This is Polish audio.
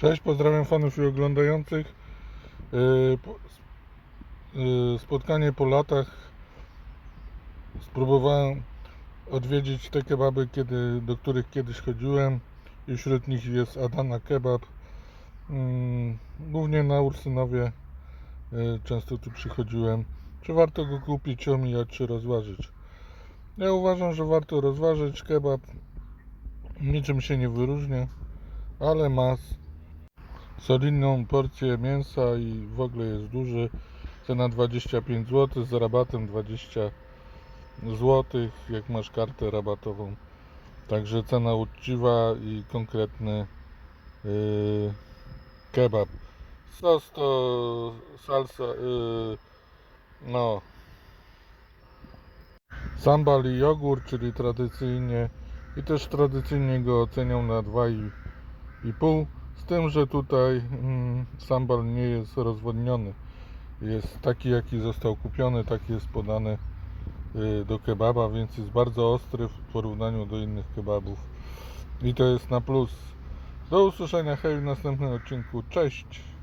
Cześć, pozdrawiam fanów i oglądających. Po- yy, Spotkanie po latach. Spróbowałem odwiedzić te kebaby, kiedy, do których kiedyś chodziłem. I wśród nich jest Adana Kebab. Mm, Głównie na Ursynowie yy, często tu przychodziłem. Czy warto go kupić, omijać, czy rozważyć? Ja uważam, że warto rozważyć. Kebab niczym się nie wyróżnia, ale ma solidną porcję mięsa i w ogóle jest duży. Cena 25 zł z rabatem 20 zł, jak masz kartę rabatową. Także cena uczciwa i konkretny yy, kebab. Sos to salsa, yy, no sambal i jogurt, czyli tradycyjnie i też tradycyjnie go ocenią na 2,5 z tym, że tutaj mm, sambal nie jest rozwodniony. Jest taki, jaki został kupiony, taki jest podany y, do kebaba, więc jest bardzo ostry w porównaniu do innych kebabów. I to jest na plus. Do usłyszenia, hej w następnym odcinku. Cześć!